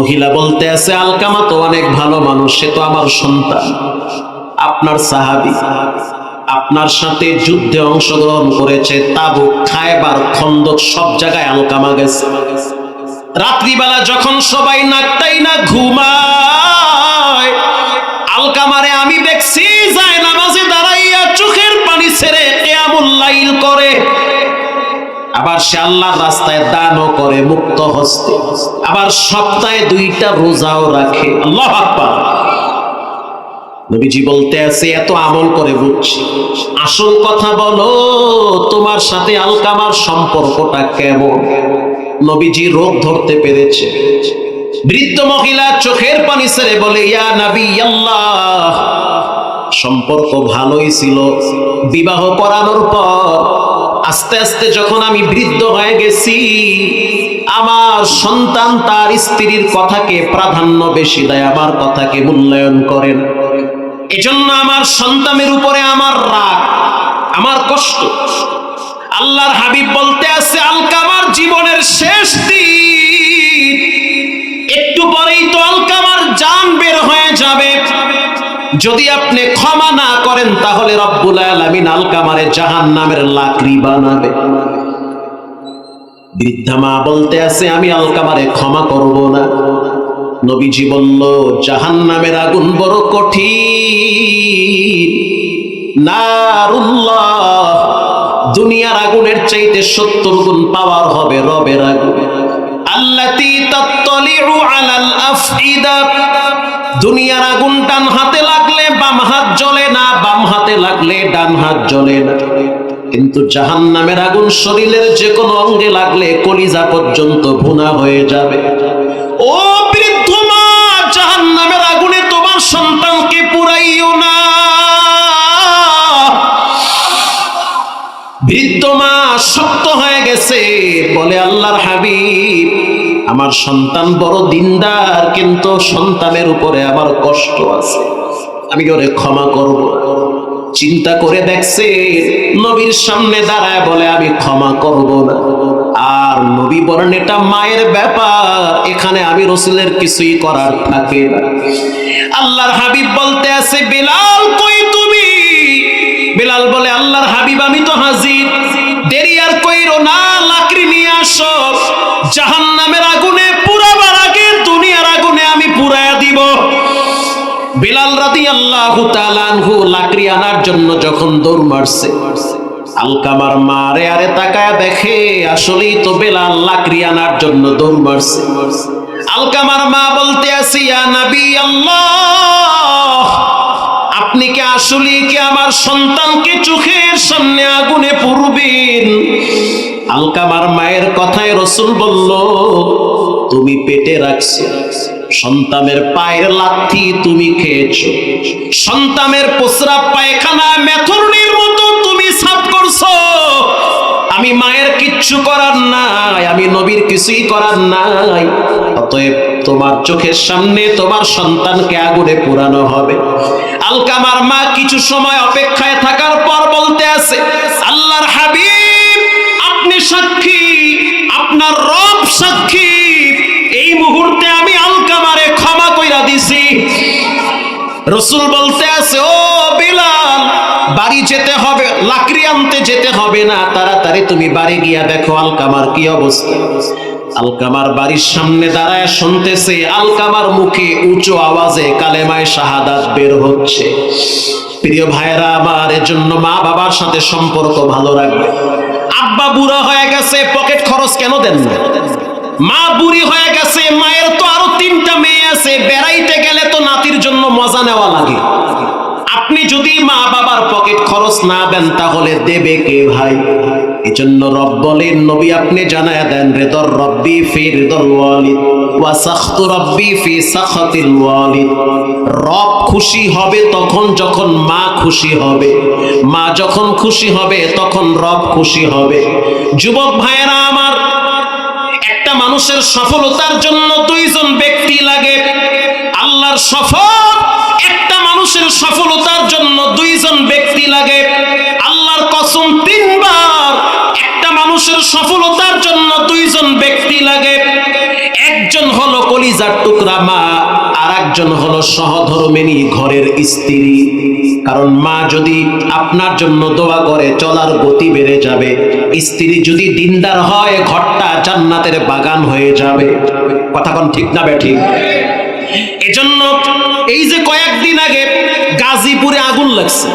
মহিলা বলতে আছে, আলকামা তো অনেক ভালো মানুষ, সে তো আমার সন্তান। আপনার সাহাবি, আপনার সাথে যুদ্ধে অংশগ্রহণ করেছে তাবু খায়বার, খন্দক, সব জায়গায় আলকামা গেছে। রাত্রিবেলা যখন সবাই নাকটাই না ঘুমায়, আলকামারে আমি দেখছি যায় আবার সে আল্লাহর রাস্তায় দানও করে মুক্ত হস্তে। আবার সপ্তাহে দুইটা রোজাও রাখে। আল্লাহ আকবার। নবীজি বলতে আছে, এত আমল করে বুঝছি। আসল কথা বলো, তোমার সাথে আলকামার সম্পর্কটা কেমন? নবীজি রোগ ধরতে পেরেছে। বৃদ্ধ মহিলা চোখের পানি ছেড়ে বলে, ইয়া নবী, আল্লাহ! সম্পর্ক ভালোই ছিল। বিবাহ করানোর পর আস্তে আস্তে যখন আমি বৃদ্ধ হয়ে গেছি, আমার সন্তান তার স্ত্রীর কথাকে প্রাধান্য বেশি দেয়, আমার কথাকে মূল্যায়ন করেন। এজন্য আমার সন্তানের উপরে আমার রাগ, আমার কষ্ট। আল্লাহর হাবিব বলতে আছে আলকামার জীবনের শেষ দিন যদি আপনি ক্ষমা না করেন, তাহলে রব্বুল আলামিন আলকামারে জাহান নামের লাকড়ি বানাবে। বৃদ্ধা মা বলতে আছে, আমি আলকামারে ক্ষমা করব না। নবীজি বলল জাহান নামের আগুন বড় কঠিন। নারুল্লাহ, দুনিয়ার আগুনের চাইতে সত্তর গুণ পাওয়ার হবে রবের আগুন। আল্লাতি তাত্তালিউ আলাল আফইদা দুনিয়ার আগুন ডান হাতে লাগলে বাম হাত জ্বলে না, বাম হাতে লাগলে ডান হাত জ্বলে না। কিন্তু জাহান নামের আগুন শরীরের যে কোনো অঙ্গে লাগলে কলিজা পর্যন্ত ভুনা হয়ে যাবে। ও বৃদ্ধ মা জাহান নামের আগুনে তোমার সন্তানকে পুরাইও না। বৃদ্ধ মা, শক্ত হয়ে গেছে, বলে আল্লাহর হাবিব আমার সন্তান বড় দিনদার, কিন্তু সন্তানের উপরে আমার কষ্ট আছে। আমি ওরে ক্ষমা করব? চিন্তা করে দেখছে, নবীর সামনে দাঁড়ায় বলে, আমি ক্ষমা করব না। আর নবী বলেন, এটা মায়ের ব্যাপার, এখানে আমি রসুলের কিছুই করার থাকে না। আল্লাহর হাবিব বলতে আছে, বেলাল, কই তুমি? বেলাল বলে, আল্লাহর হাবিব, আমি তো হাজির। দেরি আর কইরো না, লাকড়ি নিয়ে আসো। জাহান নামের আগুনে, পুরাবার আগে, দুনিয়ার আগুনে আমি পুরায়া দিব। বেলাল রাদি আল্লাহ তালানহু লাকড়ি আনার জন্য যখন দৌড় মারছে, আলকামার মারে আরে তাকায় দেখে, আসলেই তো বেলাল লাকড়ি আনার জন্য দৌড় মারছে। আলকামার মা বলতে আসি নবী আল্লাহ আপনি কি আসলে কি আমার সন্তানকে চোখের সামনে আগুনে পুরবেন আলকামার মায়ের কথায় রসুল বলল, তুমি পেটে রাখছো, সন্তানের পায়ের লাথি তুমি খেয়েছো, সন্তানের প্রস্রাব পায়খানা মেথরনির মতো তুমি সাফ করছ। আমি মায়ের কিচ্ছু করার নাই, আমি নবীর কিছুই করার নাই। অতএব তোমার চোখের সামনে তোমার সন্তানকে আগুনে পুরানো হবে। আলকামার মা কিছু সময় অপেক্ষায় থাকার পর বলতে আছে, আল্লাহর হাবিব সাক্ষী, আপনার রব সাক্ষী। এই মুহূর্তে আমি আলকামারে ক্ষমা কইরা দিছি। রসুল বলতে আছে, ও বিলাল, বাড়ি যেতে হবে, লাকড়ি আনতে যেতে হবে না। তাড়াতাড়ি তুমি বাড়ি গিয়া দেখো আলকামার কি অবস্থা। আলকামার বাড়ির সামনে দাঁড়ায় শুনতেছে, আলকামার মুখে উঁচু আওয়াজে কালেমায় শাহাদাত বের হচ্ছে। প্রিয় ভাইরা আমার এর জন্য মা বাবার সাথে সম্পর্ক ভালো রাখবে। আব্বা বুড়া হয়ে গেছে, পকেট খরচ কেন দেন না? মা বুড়ি হয়ে গেছে, মায়ের তো আরও তিনটা মেয়ে আছে, বেড়াইতে গেলে তো নাতির জন্য মজা নেওয়া লাগে। আপনি যদি মা বাবার পকেট খরচ না দেন, তাহলে দেবে কে ভাই? এজন্য রব বলেন, নবী আপনি জানায় দেন, রেদর রব্বি ফি রিদল ওয়ালিদ ওয়া সাখতু রব্বি ফি সাখাতিল ওয়ালিদ। রব খুশি হবে তখন যখন মা খুশি হবে। মা যখন খুশি হবে তখন রব খুশি হবে। যুবক ভাইয়েরা আমার, একটা মানুষের সফলতার জন্য দুইজন ব্যক্তি লাগে। আল্লাহর সফল, একটা মানুষের সফলতার জন্য দুইজন ব্যক্তি লাগে। সফলতার জন্য দুইজন ব্যক্তি লাগে। একজন হলো কলিজার টুকরা মা আর একজন হলো সহধর্মিনী ঘরের স্ত্রী। কারণ মা যদি আপনার জন্য দোয়া করে, চলার গতি বেড়ে যাবে। স্ত্রী যদি দিনদার হয়, ঘরটা জান্নাতের বাগান হয়ে যাবে। কথা কোন ঠিক না বে ঠিক এজন্য এই যে কয়েকদিন আগে গাজীপুরে আগুন লাগছে,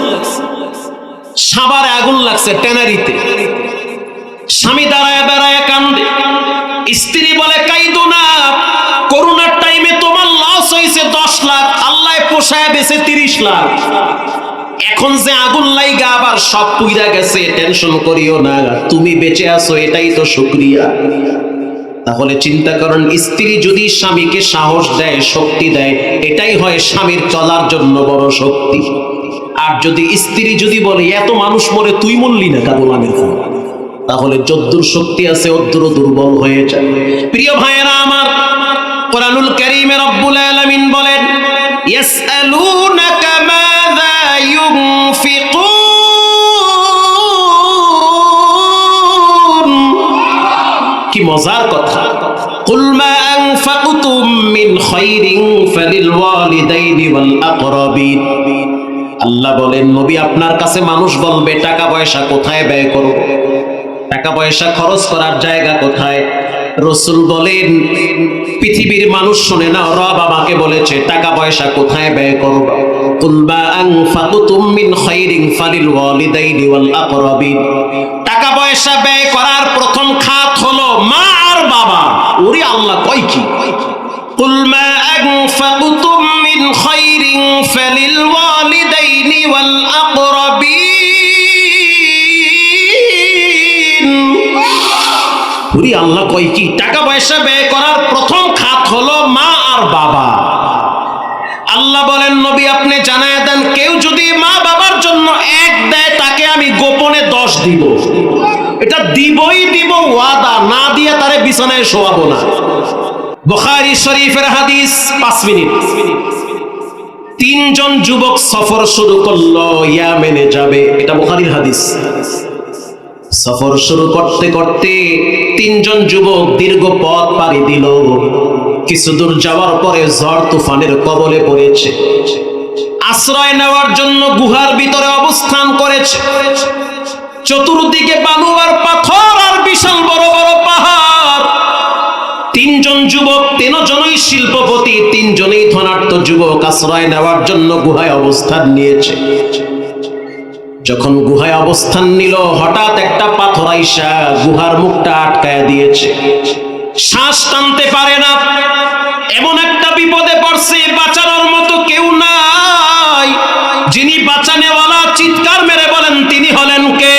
সাভারে আগুন লাগছে, ট্যানারিতে। স্বামী দাঁড়ায় দাঁড়ায় কান্দে। স্ত্রী বলে, কাইদো না, করোনার টাইমে তোমার লস হয়েছে দশ লাখ আল্লাহ পোষায় বেছে তিরিশ লাখ। এখন যে আগুন লাইগা, আবার সব পুইরা গেছে টেনশন করিও না, তুমি বেঁচে আছো, এটাই তো শুক্রিয়া। তাহলে চিন্তা করেন, স্ত্রী যদি স্বামীকে সাহস দেয়, শক্তি দেয়, এটাই হয় স্বামীর চলার জন্য বড় শক্তি। আর যদি স্ত্রী যদি বলে, এত মানুষ মরে, তুই মরলি না গোলামের ফোন? তাহলে যদ্দুর শক্তি আছে, অদ্দুর দুর্বল হয়ে যায়। প্রিয় ভাইয়েরা আমার, কোরআনুল কারীমে রব্বুল আলামিন বলেন, ইয়াসআলুনাকা মাযা ইউনফিকুন। কি মজার কথা। কুল মা আনফাকতুম মিন খাইরিন ফালিল ওয়ালিদাইনি ওয়াল আকরাবিন। আল্লাহ বলেন, নবী আপনার কাছে মানুষ বলবে, টাকা পয়সা কোথায় ব্যয় করব? টাকা পয়সা খরচ করার জায়গা কোথায়? রসুল বলেন, পৃথিবীর মানুষ শুনে না, রব আমাকে বলেছে টাকা পয়সা কোথায় ব্যয় করবা? তুলবা আং ফালিল ওয়ালিদাইনি ওয়াল আকরাবিন। টাকা পয়সা ব্যয় করার প্রথম খাত হলো মা আর বাবা। ওরে আল্লাহ কই কি? কুলমা আং ফালিল ওরে আল্লাহ কয় কি, টাকা পয়সা ব্যয় করার প্রথম খাত হলো মা আর বাবা। আল্লাহ বলেন, নবী আপনি জানায় দেন, কেউ যদি মা বাবার জন্য এক দেয়, তাকে আমি গোপনে দশ দিব। এটা দিবই দিব, ওয়াদা না দিয়ে তারে বিছানায় শোয়াবো না। বুখারী শরীফের হাদিস, পাঁচ মিনিট। তিনজন যুবক সফর শুরু করল ইয়ামেনে যাবে। এটা বুখারীর হাদিস। সফর শুরু করতে করতে তিনজন যুবক দীর্ঘ পথ পাড়ি দিল। কিছু দূর যাওয়ার পরে ঝড় তুফানের কবলে পড়েছে। আশ্রয় নেওয়ার জন্য গুহার ভিতরে অবস্থান করেছে। চতুর্দিকে বালু আর পাথর আর বিশাল বড় বড় পাহাড়। তিনজন যুবক, তিনজনই শিল্পপতি, তিনজনেই ধনাঢ্য যুবক আশ্রয় নেওয়ার জন্য গুহায় অবস্থান নিয়েছে। যখন গুহায় অবস্থান নিল, হঠাৎ একটা পাথর আইসা গুহার মুখটা আটকায় দিয়েছে। শ্বাস টানতে পারে না। এমন একটা বিপদে পড়ছে, বাঁচানোর মতো কেউ নাই। যিনি বাঁচানেওয়ালা চিৎকার মেরে বলেন, তিনি হলেন কে?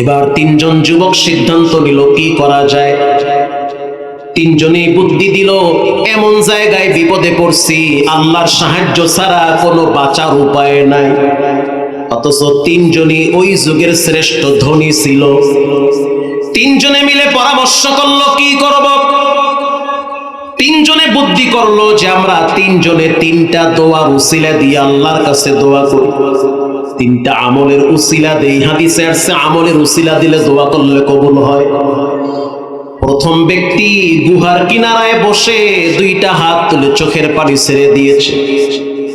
এবার তিনজন যুবক সিদ্ধান্ত নিল, কি করা যায়? তিনজনেই বুদ্ধি দিল, এমন জায়গায় বিপদে পড়ছি, আল্লাহর সাহায্য ছাড়া কোনো বাঁচার উপায় নাই। অথচ তিনজনই ওই যুগের শ্রেষ্ঠ ধনী ছিল। তিনজনে মিলে পরামর্শ করল, কি করব? তিনজনে বুদ্ধি করল যে আমরা তিনজনে তিনটা দোয়ার উসিলা দিয়ে আল্লাহর কাছে দোয়া করি। তিনটা আমলের উসিলা দেই। হাদিসে আসছে, আমলের উসিলা দিলে দোয়া করলে কবুল হয়। প্রথম ব্যক্তি গুহার কিনারায় বসে দুইটা হাত তুলে চোখের পানি ছেড়ে দিয়েছে।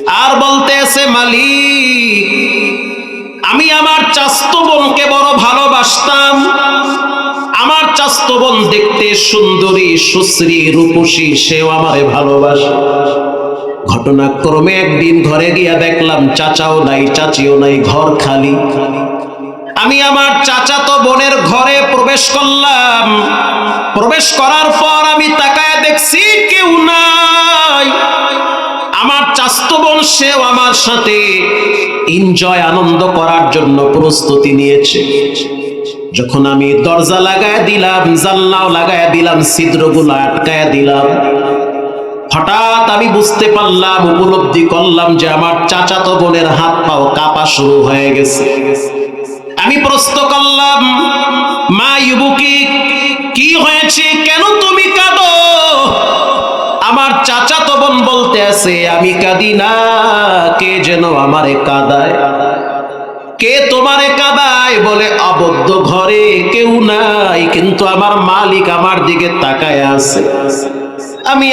আর বলতে আছে মালিক, আমি আমার চাস্ত বোনকে বড় ভালোবাসতাম। আমার চাস্ত বোন দেখতে সুন্দরী, সুশ্রী, রূপসী, সেও আমারে ভালোবাসে। ঘটনাক্রমে একদিন ঘরে গিয়া দেখলাম, চাচাও নাই, চাচিও নাই, ঘর খালি। আমি আমার চাচাতো বোনের ঘরে প্রবেশ করলাম। প্রবেশ করার পর আমি তাকায় দেখছি, কেউ নাই। আমার চাস্ত বোন সেও আমার সাথে এনজয় আনন্দ করার জন্য প্রস্তুতি নিয়েছে। যখন আমি দরজা লাগায় দিলাম, জানলাও লাগায় দিলাম, ছিদ্রগুলো আটকায় দিলাম। হঠাৎ আমি বুঝতে পারলাম, উপলব্ধি করলাম যে আমার চাচাতো বোনের হাত পাও কাঁপা শুরু হয়ে গেছে। আমি প্রশ্ন করলাম, মা, ইবুকি কি হয়েছে? আছে আমি কাঁদি না, কে যেন আমারে কাঁদায়? কে তোমারে কাদায় বলে, আবদ্ধ ঘরে কেউ নাই, কিন্তু আমার মালিক আমার দিকে তাকায় আছে। আমি